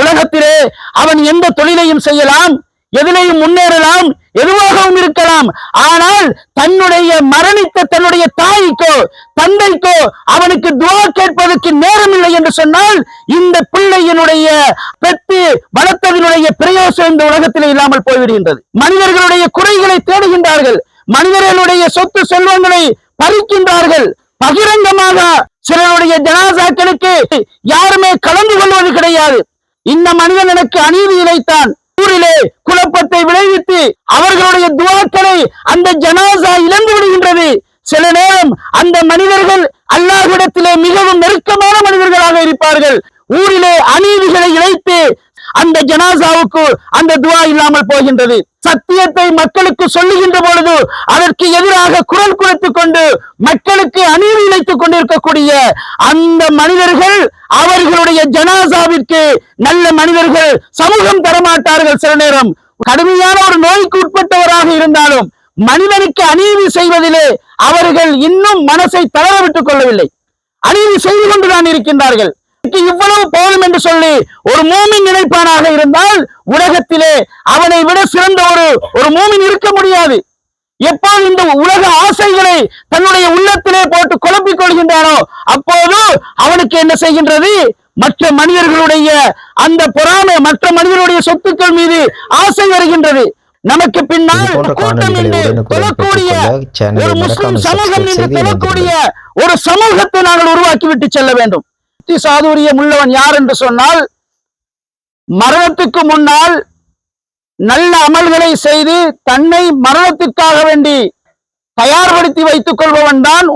உலகத்திலே அவன் எந்த தொழிலையும் செய்யலாம் எதிலையும் முன்னேறலாம் எதுவாகவும் இருக்கலாம். ஆனால் தன்னுடைய மரணித்த தன்னுடைய தாய்க்கோ தந்தைக்கோ அவனுக்கு துவா கேட்பதற்கு நேரம் இல்லை என்று சொன்னால் இந்த பிள்ளையினுடைய பெற்று வளர்த்ததனுடைய பிரயோசனம் இந்த உலகத்திலே இல்லாமல் போய்விடுகின்றது. மனிதர்களுடைய குறைகளை தேடுகின்றார்கள். மனிதர்களுடைய சொத்து செல்வங்களை பறிக்கின்றார்கள். பகிரங்கமாக சிலருடைய ஜனாசாக்களுக்கு யாருமே கலந்து கொள்வது கிடையாது. இந்த மனிதன் எனக்கு அநீதி இழைத்தான். ஊரிலே குழப்பத்தை விளைவித்து அவர்களுடைய துவாக்களை அந்த ஜனாசா இழந்து விடுகின்றது. சில நேரம் அந்த மனிதர்கள் அல்லாஹிடத்திலே மிகவும் நெருக்கமான மனிதர்களாக இருப்பார்கள். ஊரிலே அநீதிகளை இழைத்து அந்த ஜனாசாவுக்கு அந்த துவா இல்லாமல் போகின்றது. சத்தியத்தை மக்களுக்கு சொல்லுகின்ற பொழுது அதற்கு எதிராக குரல் கொடுத்துக் கொண்டு மக்களுக்கு அநீதி இணைத்துக் கொண்டிருக்கக்கூடிய அந்த மனிதர்கள் அவர்களுடைய ஜனாசாவிற்கு நல்ல மனிதர்கள் சமூகம் தரமாட்டார்கள் சில நேரம். கடுமையான ஒரு நோய்க்கு உட்பட்டவராக இருந்தாலும் மனிதனுக்கு அநீதி செய்வதிலே அவர்கள் இன்னும் மனசை தளர விட்டுக் கொள்ளவில்லை. அநீதி செய்து கொண்டுதான் இருக்கின்றார்கள். இவ்வளவு போதும் என்று சொல்லி ஒரு மூமின் நினைப்பானாக இருந்தால் உலகத்திலே அவனை விட சிறந்த ஒரு ஒரு மூமின் இருக்க முடியாது. எப்போது இந்த உலக ஆசைகளை தன்னுடைய உள்ளத்திலே போட்டு குழப்பிக் கொள்கின்றானோ அப்போது அவனுக்கு என்ன செய்கின்றது? மற்ற மனிதர்களுடைய அந்த பொறாமை மற்ற மனிதர்களுடைய சொத்துக்கள் மீது ஆசை வருகின்றது. நமக்கு பின்னால் கூட்டம் உடனுக்குடன் தொழக்கூடிய ஒரு முஸ்லிம் சமூகம் செய்து தொழக்கூடிய ஒரு சமூகத்தை நாங்கள் உருவாக்கி விட்டு செல்ல வேண்டும். புத்தி சாதுரியம் உள்ளவன் யார் என்று சொன்னால் மரணத்துக்கு முன்னால் நல்ல அமல்களை செய்து தன்னை மரணத்திற்காக வேண்டி தயார்படுத்தி வைத்துக் கொள்பவன் தான்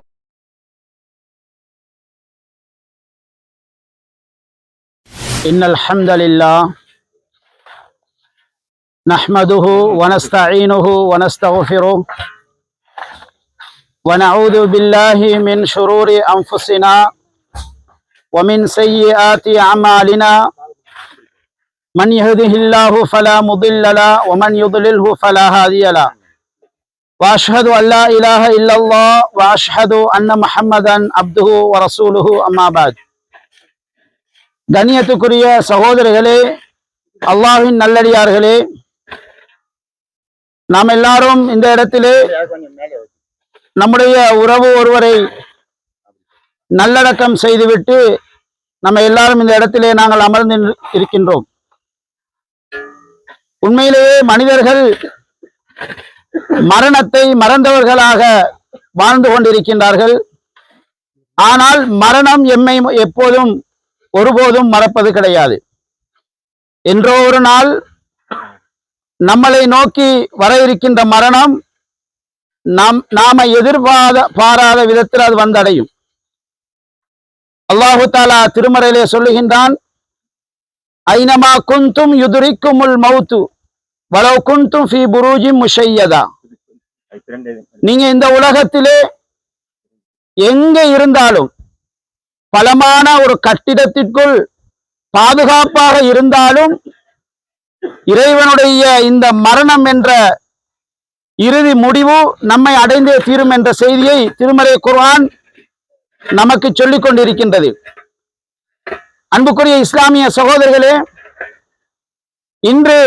إن الحمد لله نحمده ونستعينه ونستغفره ونعوذ بالله من شرور أنفسنا ومن سيئات أعمالنا من يهده الله فلا مضل له ومن يضلله فلا هادي له وأشهد أن لا إله إلا الله وأشهد أن محمدا عبده ورسوله أما بعد கண்ணியத்துக்குரிய சகோதரர்களே அல்லாஹ்வின் நல்லடியார்களே நாம் எல்லாரும் இந்த இடத்திலே நம்முடைய உறவு ஒருவரை நல்லடக்கம் செய்துவிட்டு நம்ம எல்லாரும் இந்த இடத்திலே நாங்கள் அமர்ந்து இருக்கின்றோம். உண்மையிலேயே மனிதர்கள் மரணத்தை மறந்தவர்களாக வாழ்ந்து கொண்டிருக்கின்றார்கள். ஆனால் மரணம் எம்மை எப்போதும் ஒருபோதும் மறப்பது கிடையாது. என்றோ ஒரு நாள் நம்மளை நோக்கி வர இருக்கின்ற மரணம் நாம் நாம எதிர்பாராத பாராத விதத்தில் அது வந்தடையும். அல்லாஹு தாலா திருமறையிலே சொல்லுகின்றான் ஐனமா குந்தும் யுதுரிக்குமுல் மௌத்து வளவு குந்தும் ஃபி புரூஜி முஷையதா. நீங்க இந்த உலகத்திலே எங்க இருந்தாலும் பலமான ஒரு கட்டிடத்திற்குள் பாதுகாப்பாக இருந்தாலும் இறைவனுடைய இந்த மரணம் என்ற இறுதி முடிவு நம்மை அடைந்தே தீரும் என்ற செய்தியை திருமறை குர்வான் நமக்கு சொல்லிக் கொண்டிருக்கின்றது. அன்புக்குரிய இஸ்லாமிய சகோதரர்களே இன்று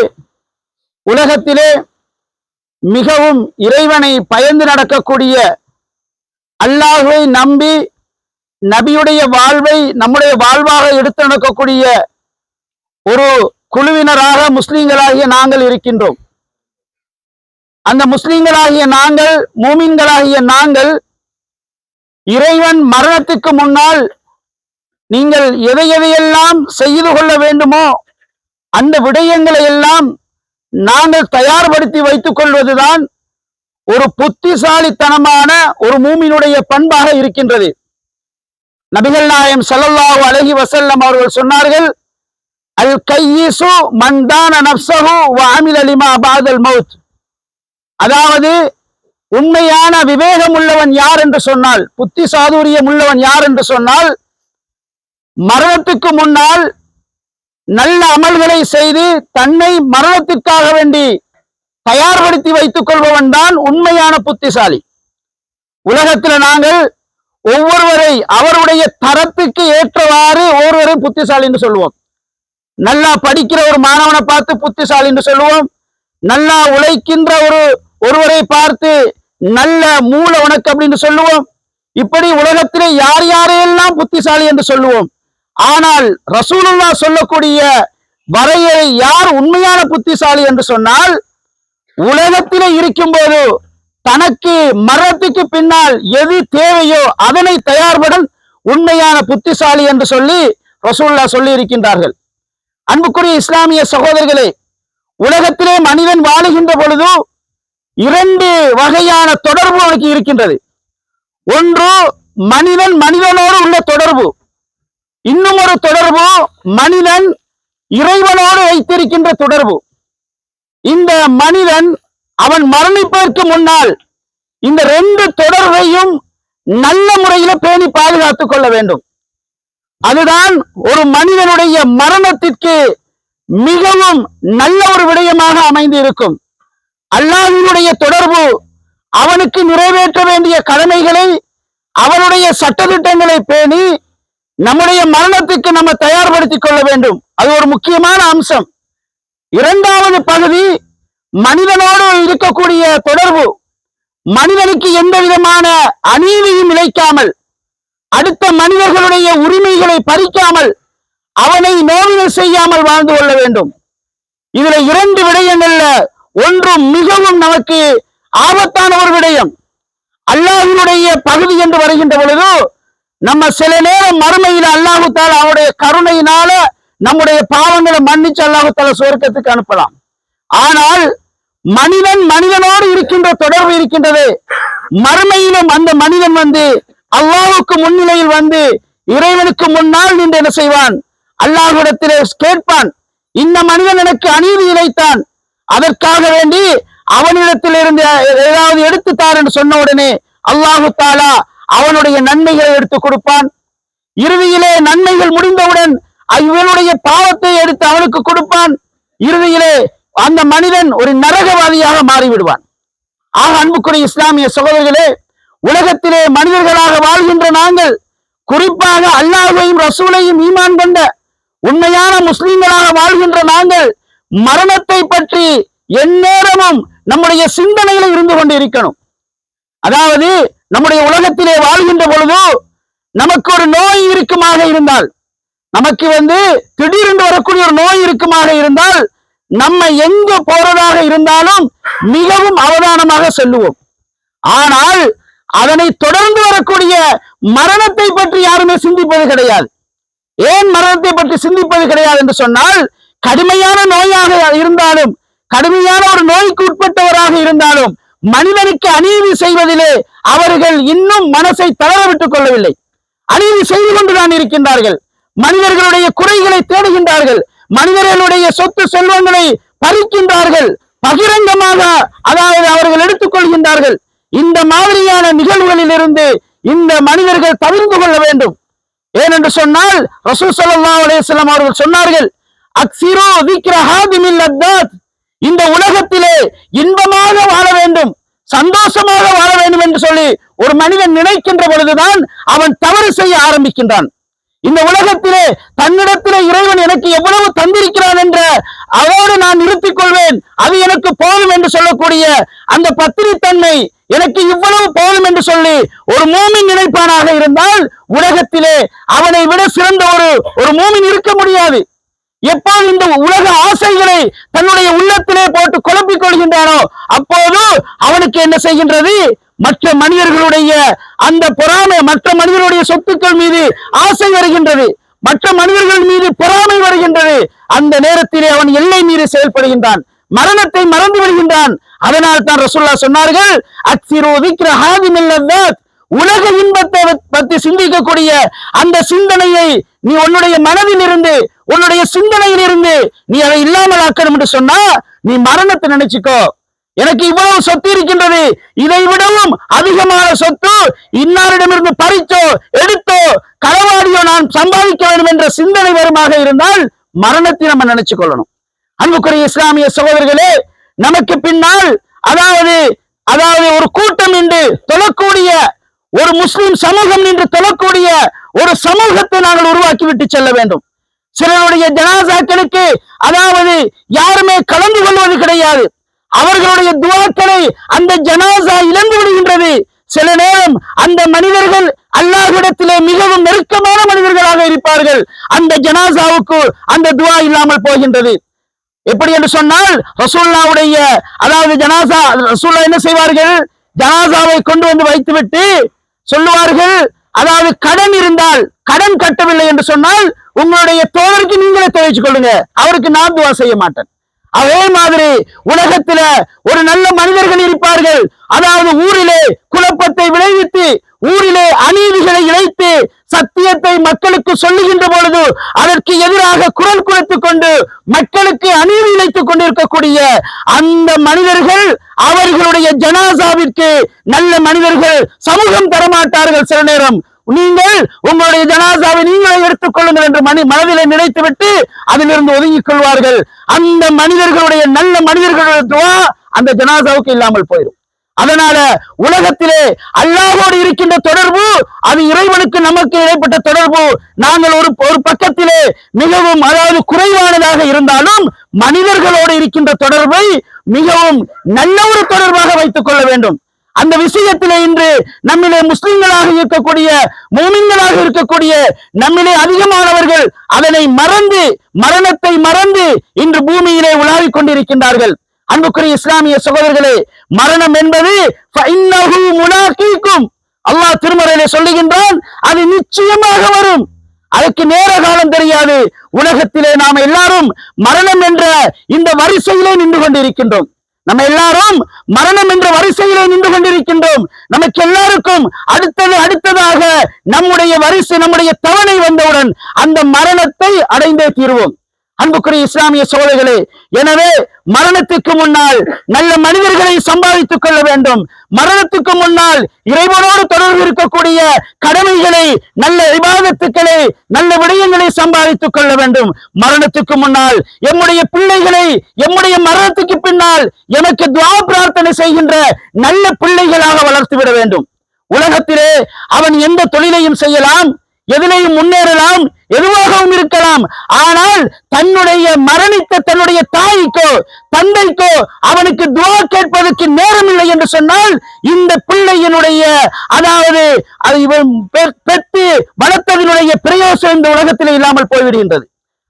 உலகத்திலே மிகவும் இறைவனை பயந்து நடக்கக்கூடிய அல்லாஹுவை நம்பி நபியுடைய வாழ்வை நம்முடைய வாழ்வாக எடுத்து நடக்கக்கூடிய ஒரு குழுவினராக முஸ்லீம்களாகிய நாங்கள் இருக்கின்றோம். அந்த முஸ்லிம்களாகிய நாங்கள் மூமின்களாகிய நாங்கள் இறைவன் மரணத்துக்கு முன்னால் நீங்கள் எதை எதையெல்லாம் செய்து கொள்ள வேண்டுமோ அந்த விடயங்களை எல்லாம் நாங்கள் தயார்படுத்தி வைத்துக் கொள்வதுதான் ஒரு புத்திசாலித்தனமான ஒரு மூமினுடைய பண்பாக இருக்கின்றது. நபிகள் நாயம் ஸல்லல்லாஹு அழகி வசல்லம் அவர்கள் சொன்னார்கள் அல் கையீசு மன்தான நப்சஹு வ அலிமா பாதல் மவுத் அதாவது உண்மையான விவேகம் உள்ளவன் யார் என்று சொன்னால் புத்தி சாதுரியம் உள்ளவன் யார் என்று சொன்னால் மரணத்துக்கு முன்னால் நல்ல அமல்களை செய்து தன்னை மரணத்திற்காக வேண்டி தயார்படுத்தி வைத்துக் கொள்பவன் தான் உண்மையான புத்திசாலி. உலகத்துல நாங்கள் ஒவ்வொருவரை அவருடைய தரத்துக்கு ஏற்றவாறு ஒவ்வொருவரை புத்திசாலி என்று சொல்லுவோம். நல்லா படிக்கிற ஒரு மாணவனை பார்த்து புத்திசாலி என்று சொல்லுவோம். நல்லா உழைக்கின்ற ஒரு ஒருவரை பார்த்து நல்ல மூல உனக்கு அப்படின்னு சொல்லுவோம். இப்படி உலகத்திலே யார் யாரையெல்லாம் புத்திசாலி என்று சொல்லுவோம். ஆனால் ரசூலுல்லா சொல்லக்கூடிய வரையறை யார் உண்மையான புத்திசாலி என்று சொன்னால் உலகத்திலே இருக்கும்போது தனக்கு மரணத்துக்கு பின்னால் எது தேவையோ அதனை தயார்படன் உண்மையான புத்திசாலி என்று சொல்லி ரசூல்லா சொல்லி இருக்கின்றார்கள் அன்புக்குரிய இஸ்லாமிய சகோதரர்களே உலகத்திலே மனிதன் வாழுகின்ற பொழுது இரண்டு வகையான தொடர்பு அவனுக்கு இருக்கின்றது. ஒன்று மனிதன் மனிதனோடு உள்ள தொடர்பு. இன்னும் ஒரு தொடர்பு மனிதன் இறைவனோடு வைத்திருக்கின்ற தொடர்பு. இந்த மனிதன் அவன் மரணிப்பதற்கு முன்னால் இந்த ரெண்டு தொடர்பையும் நல்ல முறையில பேணி பாதுகாத்துக் கொள்ள வேண்டும். அதுதான் ஒரு மனிதனுடைய மரணத்திற்கு மிகவும் நல்ல ஒரு விடயமாக அமைந்து இருக்கும் அல்லாஹினுடைய தொடர்பு அவனுக்கு நிறைவேற்ற வேண்டிய கடமைகளை அவனுடைய சட்டத்திட்டங்களை பேணி நம்முடைய மரணத்துக்கு நம்ம தயார்படுத்திக் கொள்ள வேண்டும். அது ஒரு முக்கியமான அம்சம். இரண்டாவது பகுதி மனிதனோடு இருக்கக்கூடிய தொடர்பு. மனிதனுக்கு எந்த விதமான அநீதியும் இழைக்காமல் அடுத்த மனிதர்களுடைய உரிமைகளை பறிக்காமல் அவனை நோவினை செய்யாமல் வாழ்ந்து கொள்ள வேண்டும். இதுல இரண்டு விடயங்கள்ல ஒன்று மிகவும் நமக்கு ஆபத்தான ஒரு விடயம். அல்லாஹினுடைய பகுதி என்று வருகின்ற பொழுது நம்ம சில நேரம் மறுமையில் அல்லாஹுத்தால அவருடைய கருணையினால நம்முடைய பாவங்களை மன்னிச்சு அல்லாஹுத்தால சுவர்க்கத்துக்கு அனுப்பலாம். ஆனால் மனிதன் மனிதனோடு இருக்கின்ற தொடர்பு இருக்கின்றது. மறுமையிலும் அந்த மனிதன் வந்து அல்லாஹுக்கு முன்னிலையில் வந்து இறைவனுக்கு முன்னால் நின்று என்ன செய்வான்? அல்லாஹுடத்திலே கேட்பான். இந்த மனிதன் எனக்கு அநீதி இழைத்தான். அதற்காக வேண்டி அவனிடத்தில் இருந்து ஏதாவது எடுத்து தார் என்று சொன்ன உடனே அல்லாஹு தாலா அவனுடைய நன்மைகளை எடுத்து கொடுப்பான். இறுதியிலே நன்மைகள் முடிந்தவுடன் இவனுடைய பாவத்தை எடுத்து அவனுக்கு கொடுப்பான். இறுதியிலே அந்த மனிதன் ஒரு நரகவாதியாக மாறிவிடுவான். ஆக அன்புக்குரிய இஸ்லாமிய சகோதரர்களே உலகத்திலே மனிதர்களாக வாழ்கின்ற நாங்கள் குறிப்பாக அல்லாஹையும் ரசூலையும் ஈமான் கொண்ட உண்மையான முஸ்லீம்களாக வாழ்கின்ற நாங்கள் மரணத்தை பற்றி எந்நேரமும் நம்முடைய சிந்தனையில இருந்து கொண்டு இருக்கணும் அதாவது நம்முடைய உலகத்திலே வாழ்கின்ற பொழுது நமக்கு ஒரு நோய் இருக்குமாக இருந்தால் நமக்கு வந்து திடீரென்று வரக்கூடிய ஒரு நோய் இருக்குமாக இருந்தால் நம்ம எங்க போறதாக இருந்தாலும் மிகவும் அவதானமாக செல்லுவோம். ஆனால் அதனை தொடர்ந்து வரக்கூடிய மரணத்தை பற்றி யாருமே சிந்திப்பது கிடையாது. ஏன் மரணத்தை பற்றி சிந்திப்பது கிடையாது என்று சொன்னால் கடுமையான நோயாக இருந்தாலும் கடுமையான ஒரு நோய்க்கு உட்பட்டவராக இருந்தாலும் மனிதனுக்கு அநீதி செய்வதிலே அவர்கள் இன்னும் மனசை தளர விட்டுக் கொள்ளவில்லை. அநீதி செய்து கொண்டுதான் இருக்கின்றார்கள். மனிதர்களுடைய குறைகளை தேடுகின்றார்கள். மனிதர்களுடைய சொத்து செல்வங்களை பறிக்கின்றார்கள். பகிரங்கமாக அதாவது அவர்கள் எடுத்துக் கொள்கின்றார்கள். இந்த மாதிரியான நிகழ்வுகளில் இருந்து இந்த மனிதர்கள் தவிர்த்து கொள்ள வேண்டும். ஏனென்று சொன்னால் ரசூல் ஸல்லல்லாஹு அலைஹி அவர்கள் சொன்னார்கள் அக்ஸிரு திக்ர ஹாதிமில் இந்த உலகத்திலே இன்பமாக வாழ வேண்டும் சந்தோஷமாக வாழ வேண்டும் என்று சொல்லி ஒரு மனிதன் நினைக்கின்ற பொழுதுதான் அவன் தவறு செய்ய ஆரம்பிக்கின்றான். இந்த உலகத்திலே தன்னிடத்திலே இறைவன் எனக்கு எவ்வளவு தந்திருக்கிறான் என்ற அதோடு நான் நிறுத்திக் கொள்வேன். அது எனக்கு போதும் என்று சொல்லக்கூடிய அந்த பத்திரித்தன்மை எனக்கு இவ்வளவு போதும் என்று சொல்லி ஒரு மூமின் நினைப்பானாக இருந்தால் உலகத்திலே அவனை விட சிறந்த ஒரு ஒரு மூமின் இருக்க முடியாது. எப்போது இந்த உலக ஆசைகளை தன்னுடைய உள்ளத்திலே போட்டு குழப்பிக் கொள்கின்றானோ அப்போது அவனுக்கு என்ன செய்கின்றது? மற்ற மனிதர்களுடைய அந்த பொறாமை மற்ற மனிதர்களுடைய சொத்துக்கள் மீது ஆசை வருகின்றது. மற்ற மனிதர்கள் மீது பொறாமை வருகின்றது. அந்த நேரத்திலே அவன் எல்லை மீறி செயல்படுகின்றான். மரணத்தை மறந்து விடுகின்றான். அதனால் தான் ரசுல்லா சொன்னார்கள் அக்ஸிரு திக்ர ஹாதிமில் உலக இன்பத்தை பற்றி சிந்திக்கக்கூடிய அந்த சிந்தனையை நீ உன்னுடைய மனதில் இருந்து உன்னுடைய சிந்தனையில் இருந்து நீ அதை இல்லாமல் ஆக்கணும் என்று சொன்னா நீ மரணத்தை நினைச்சுக்கோ. எனக்கு இவ்வளவு சொத்து இருக்கின்றது இதை விடவும் அதிகமான சொத்து இன்னாரிடமிருந்து பறிச்சோ எடுத்தோ களவாடியோ நான் சம்பாதிக்க வேண்டும் என்ற சிந்தனை வருமாக இருந்தால் மரணத்தை நம்ம நினைச்சு கொள்ளணும் அன்புக்குரிய இஸ்லாமிய சகோதரர்களே நமக்கு பின்னால் அதாவது அதாவது ஒரு கூட்டம் என்று தொழக்கூடிய ஒரு முஸ்லிம் சமூகம் நின்று தொழக்கூடிய ஒரு சமூகத்தை நாங்கள் உருவாக்கி விட்டு செல்ல வேண்டும். சிலருடைய ஜனாசாக்களுக்கு அதாவது யாருமே கலந்து கொள்வது கிடையாது. அவர்களுடைய துவாக்களை அந்த ஜனாசா இழந்து விடுகின்றது. சில நேரம் அந்த மனிதர்கள் அல்லாஹிடத்திலே மிகவும் நெருக்கமான மனிதர்களாக இருப்பார்கள். அந்த ஜனாசாவுக்கு அந்த துவா இல்லாமல் போகின்றது. எப்படி என்று சொன்னால் ரசூல்லாவுடைய அதாவது ஜனாசா ரசூல்லா என்ன செய்வார்கள்? ஜனாசாவை கொண்டு வந்து வைத்துவிட்டு சொல்லுவார்கள் அதாவது கடன் இருந்தால் கடன் கட்டவில்லை என்று சொன்னால் உங்களுடைய தோழருக்கு நீங்களே துவைச்சு கொள்ளுங்க. அவருக்கு நான் துவா செய்ய மாட்டேன். அதே மாதிரி உலகத்தில ஒரு நல்ல மனிதர்கள் இருப்பார்கள். அதாவது ஊரிலே குழப்பத்தை விளைவித்து ஊரிலே அநீதிகளை இழைத்து சத்தியத்தை மக்களுக்கு சொல்லுகின்ற பொழுது அதற்கு எதிராக குரல் கொடுத்துக் கொண்டு மக்களுக்கு அநீதி இழைத்துக் கொண்டிருக்கக்கூடிய அந்த மனிதர்கள் அவர்களுடைய ஜனாசாவிற்கு நல்ல மனிதர்கள் சமூகம் தரமாட்டார்கள் சில நேரம். நீங்கள் உங்களுடைய ஜனாசாவை நீங்களே எடுத்துக் கொள்ளுங்கள் என்று மனி மனதிலே நினைத்துவிட்டு அதிலிருந்து ஒதுங்கிக் கொள்வார்கள். அந்த மனிதர்களுடைய நல்ல மனிதர்களுடைய துவா அந்த ஜனாசாவுக்கு இல்லாமல் போயிடும் அதனால உலகத்திலே அல்லாஹோடு இருக்கின்ற தொடர்பு அது இறைவனுக்கு நமக்கு இடைப்பட்ட தொடர்பு. நாங்கள் ஒரு ஒரு பக்கத்திலே மிகவும் அதாவது குறைவானதாக இருந்தாலும் மனிதர்களோடு இருக்கின்ற தொடர்பை மிகவும் நல்ல ஒரு தொடர்பாக வைத்துக் கொள்ள வேண்டும். அந்த விஷயத்திலே இன்று நம்மிலே முஸ்லிம்களாக இருக்கக்கூடிய மூமின்களாக இருக்கக்கூடிய நம்மிலே அதிகமானவர்கள் அதனை மறந்து மரணத்தை மறந்து இன்று பூமியிலே உலாவிக் கொண்டிருக்கின்றார்கள். அன்புக்குரிய இஸ்லாமிய சகோதரர்களே மரணம் என்பது அல்லாஹ் திருமறையில சொல்லுகின்றான் அது நிச்சயமாக வரும். அதுக்கு நேர காலம் தெரியாது. உலகத்திலே நாம் எல்லாரும் மரணம் என்ற இந்த வரிசையிலே நின்று கொண்டிருக்கின்றோம். நம்ம எல்லாரும் மரணம் என்ற வரிசையிலே நின்று கொண்டிருக்கின்றோம். நமக்கு எல்லாருக்கும் அடுத்தது அடுத்ததாக நம்முடைய வரிசை நம்முடைய தவணை வந்தவுடன் அந்த மரணத்தை அடைந்தே தீர்வோம். அன்புக்குரிய இஸ்லாமிய சோழர்களே எனவே மரணத்துக்கு முன்னால் நல்ல மனிதர்களை சம்பாதித்துக் கொள்ள வேண்டும். மரணத்துக்கு முன்னால் இறைவனோடு தொடர்பு இருக்கக்கூடிய கடமைகளை நல்ல விவாதத்துக்களை நல்ல விடயங்களை சம்பாதித்துக் கொள்ள வேண்டும். மரணத்துக்கு முன்னால் எம்முடைய பிள்ளைகளை எம்முடைய மரணத்துக்கு பின்னால் எனக்கு துவா பிரார்த்தனை செய்கின்ற நல்ல பிள்ளைகளாக வளர்த்து விட வேண்டும். உலகத்திலே அவன் எந்த தொழிலையும் செய்யலாம் எதிலையும் முன்னேறலாம் எதுவாகவும் இருக்கலாம். ஆனால் தன்னுடைய மரணித்த தன்னுடைய தாய்க்கோ தந்தைக்கோ அவனுக்கு துவா கேட்பதற்கு நேரம் இல்லை என்று சொன்னால் இந்த பிள்ளையினுடைய அதாவது அது இவன் பெற்று வளர்த்ததனுடைய பிரயோசனம் இந்த உலகத்தில் இல்லாமல் போய்விடுகின்றது.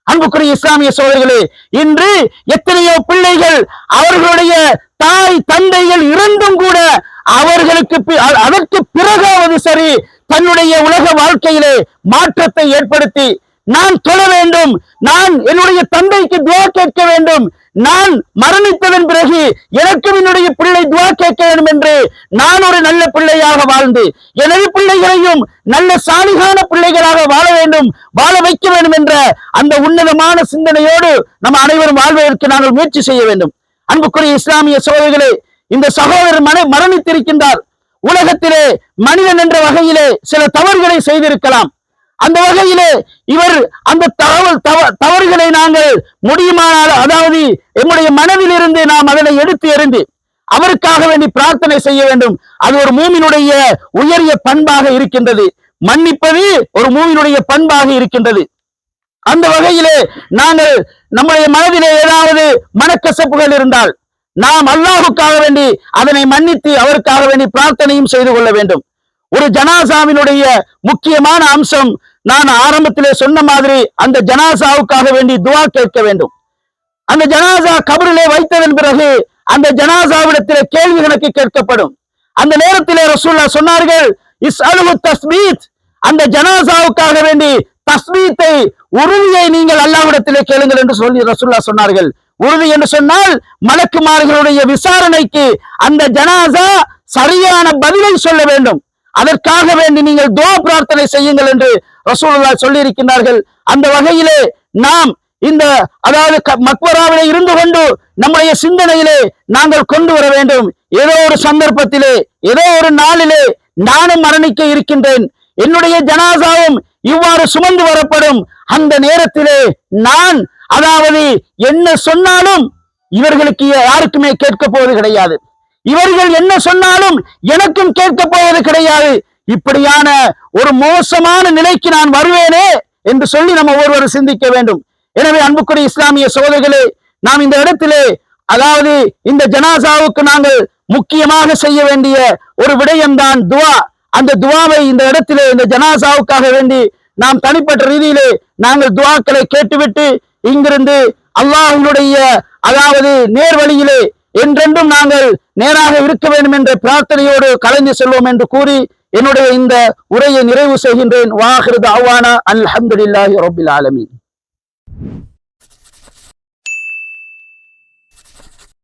அன்புக்குரிய இஸ்லாமிய சோதர்களே இன்று எத்தனையோ பிள்ளைகள் அவர்களுடைய தாய் தந்தைகள் இருந்தும் கூட அவர்களுக்கு பி- அ- அதற்கு பிறகாவது சரி தன்னுடைய உலக வாழ்க்கையிலே மாற்றத்தை ஏற்படுத்தி நான் தொழ வேண்டும். நான் என்னுடைய தந்தைக்கு துவா கேட்க வேண்டும். நான் மரணித்ததன் பிறகு எனக்கும் என்னுடைய பிள்ளை துவா கேட்க வேண்டும் என்று நான் ஒரு நல்ல பிள்ளையாக வாழ்ந்து எனது பிள்ளைகளையும் நல்ல சாலிகான பிள்ளைகளாக வாழ வேண்டும் வாழ வைக்க வேண்டும் என்ற அந்த உன்னதமான சிந்தனையோடு நம்ம அனைவரும் வாழ்வதற்கு நாங்கள் முயற்சி செய்ய வேண்டும். அன்புக்குரிய இஸ்லாமிய சகோதரிகளே இந்த சகோதரர் மன மரணித்திருக்கின்றார். உலகத்திலே மனிதன் என்ற வகையிலே சில தவறுகளை செய்திருக்கலாம். அந்த வகையிலே இவர் அந்த தகவல் தவ- தவறுகளை நாங்கள் முடியுமானால் அதாவது எம்முடைய மனதில் இருந்து நாம் அதனை எடுத்து எறிந்து அவருக்காக வேண்டி பிரார்த்தனை செய்ய வேண்டும். அது ஒரு மூமினுடைய உயரிய பண்பாக இருக்கின்றது. மன்னிப்பது ஒரு மூமினுடைய பண்பாக இருக்கின்றது. அந்த வகையிலே நாங்கள் நம்முடைய மனதிலே ஏதாவது மனக்கசப்புகள் இருந்தால் நாம் அல்லாஹுக்காக வேண்டி அதனை மன்னித்து அவருக்காக வேண்டி பிரார்த்தனையும் செய்து கொள்ள வேண்டும். ஒரு ஜனாசாவினுடைய முக்கியமான அம்சம் நான் ஆரம்பத்திலே சொன்ன மாதிரி அந்த ஜனாசாவுக்காக வேண்டி துவா கேட்க வேண்டும். அந்த ஜனாசா கபரிலே வைத்ததன் பிறகு அந்த ஜனாசாவிடத்திலே கேள்வி கணக்கு கேட்கப்படும். அந்த நேரத்திலே ரசூல்லா சொன்னார்கள் இஸ் அலுகு தஸ்மீத். அந்த ஜனாசாவுக்காக வேண்டி தஸ்மீத்தை உறுதியை நீங்கள் அல்லாவிடத்திலே கேளுங்கள் என்று சொல்லி ரசூல்லா சொன்னார்கள். உறுதி என்று சொன்னால் மலக்குமார்களுடைய விசாரணைக்கு அந்த ஜனாசா சரியான பதிலை சொல்ல வேண்டும். அதற்காக வேண்டி நீங்கள் துவா பிரார்த்தனை செய்யுங்கள் என்று ரசூலுல்லாஹ் சொல்லி இருக்கின்றார்கள் அந்த வகையிலே நாம் இந்த அதாவது மக்வராவிலே இருந்து கொண்டு நம்முடைய சிந்தனையிலே நாங்கள் கொண்டு வர வேண்டும். ஏதோ ஒரு சந்தர்ப்பத்திலே ஏதோ ஒரு நாளிலே நானும் மரணிக்க இருக்கின்றேன். என்னுடைய ஜனாசாவும் இவ்வாறு சுமந்து வரப்படும் அந்த நேரத்திலே நான் அதாவது என்ன சொன்னாலும் இவர்களுக்கு யாருக்குமே கேட்க போவது கிடையாது. இவர்கள் என்ன சொன்னாலும் எனக்கும் கேட்க போவது கிடையாது. இப்படியான ஒரு மோசமான நிலைக்கு நான் வருவேனே என்று சொல்லி நம்ம ஒவ்வொருவரும் சிந்திக்க வேண்டும். எனவே அன்புக்குரிய இஸ்லாமிய சோதரிகளே நாம் இந்த இடத்திலே அதாவது இந்த ஜனாசாவுக்கு நாங்கள் முக்கியமாக செய்ய வேண்டிய ஒரு விடயம்தான் துவா. அந்த துவாவை இந்த இடத்திலே இந்த ஜனாசாவுக்காக வேண்டி நாம் தனிப்பட்ட ரீதியிலே நாங்கள் துவாக்களை கேட்டுவிட்டு இங்கிருந்து அல்லாஹ்வினுடைய அதாவது நேர்வழியிலே என்றென்றும் நாங்கள் நேராக இருக்க வேண்டும் என்ற பிரார்த்தனையோடு கலைந்து செல்வோம் என்று கூறி என்னுடைய இந்த உரையை நிறைவு செய்கின்றேன். வாஹிருது அல் அல்ஹம்துலில்லாஹி ரபில் ஆலமீன்.